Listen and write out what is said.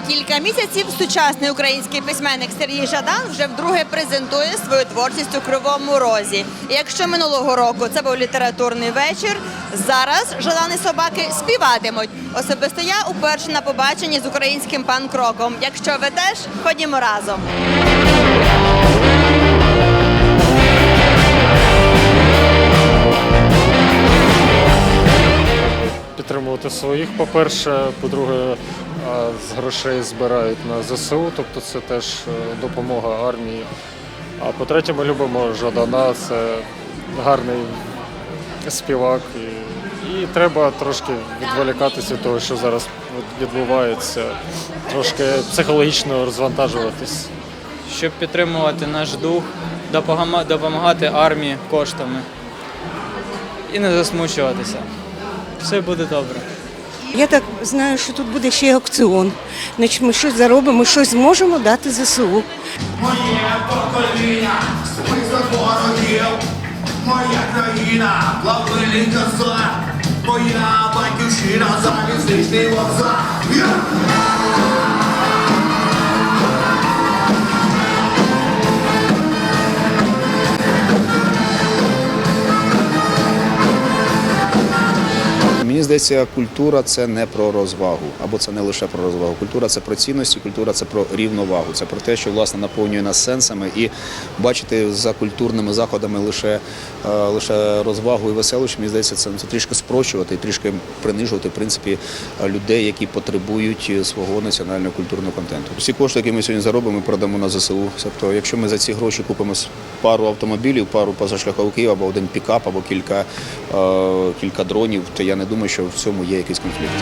кілька місяців сучасний український письменник Сергій Жадан вже вдруге презентує свою творчість у Кривому Розі. І якщо минулого року це був літературний вечір, зараз Жадан собаки співатимуть. Особисто я уперше на побаченні з українським панк-роком. Якщо ви теж ходімо разом. підтримувати своїх. По-перше, по-друге, а, з грошей збирають на ЗСУ, тобто це теж е, допомога армії. А по-третє, ми любимо Жадана, це гарний співак. І, і треба трошки відволікатися від того, що зараз відбувається, трошки психологічно розвантажуватись. щоб підтримувати наш дух, допомагати армії коштами і не засмучуватися. Все буде добре. Я так знаю, що тут буде ще й аукціон. Значить, ми щось заробимо, щось зможемо дати ЗСУ. Моє покоління, список ворогів, моя країна, плавильний козак, моя батьківщина, залізничний вокзал. Здається, культура це не про розвагу, або це не лише про розвагу. Культура це про цінності, культура це про рівновагу. Це про те, що власне наповнює нас сенсами, і бачити за культурними заходами лише, е, лише розвагу і веселощі, мені здається, це, це трішки спрощувати і трішки принижувати в принципі людей, які потребують свого національного культурного контенту. Всі кошти, які ми сьогодні заробимо, ми продамо на ЗСУ. Тобто, якщо ми за ці гроші купимо пару автомобілів, пару позашляховиків або один пікап, або кілька, е, кілька дронів, то я не думаю, що в цьому є якийсь конфлікт.